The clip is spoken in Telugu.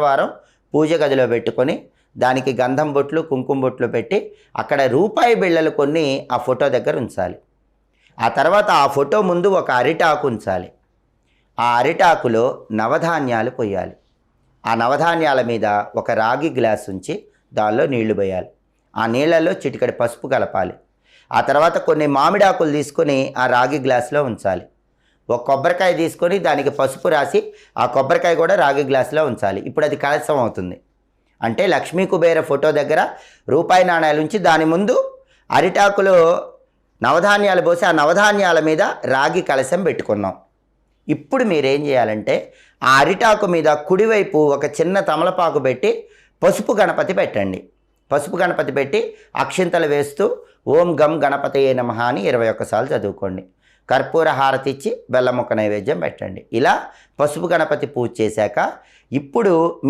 వారం పూజ గదిలో పెట్టుకొని దానికి గంధం బొట్లు కుంకుమ బొట్లు పెట్టి అక్కడ రూపాయి బిళ్ళలు కొన్ని ఆ ఫోటో దగ్గర ఉంచాలి. ఆ తర్వాత ఆ ఫోటో ముందు ఒక అరిటాకు ఉంచాలి. ఆ అరిటాకులో నవధాన్యాలు పోయాలి ఆ నవధాన్యాల మీద ఒక రాగి గ్లాస్ ఉంచి దానిలో నీళ్ళు పోయాలి. ఆ నీళ్ళల్లో చిటికడి పసుపు కలపాలి. ఆ తర్వాత కొన్ని మామిడాకులు తీసుకొని ఆ రాగి గ్లాసులో ఉంచాలి. ఒక కొబ్బరికాయ తీసుకొని దానికి పసుపు రాసి ఆ కొబ్బరికాయ కూడా రాగి గ్లాసులో ఉంచాలి. ఇప్పుడు అది కలసం అవుతుంది. అంటే లక్ష్మీ కుబేర ఫోటో దగ్గర రూపాయి నాణ్యాల ఉంచి దాని ముందు అరిటాకులో నవధాన్యాలు పోసి ఆ నవధాన్యాల మీద రాగి కలశం పెట్టుకున్నాం. ఇప్పుడు మీరేం చేయాలంటే ఆ అరిటాకు మీద కుడివైపు ఒక చిన్న తమలపాకు పెట్టి పసుపు గణపతి పెట్టండి. పసుపు గణపతి పెట్టి అక్షింతలు వేస్తూ ఓం గం గణపతయే నమహ అని ఇరవై ఒక్కసార్లు చదువుకోండి. కర్పూర హారతి ఇచ్చి బెల్లముక్క నైవేద్యం పెట్టండి. ఇలా పసుపు గణపతి పూజ చేశాక ఇప్పుడు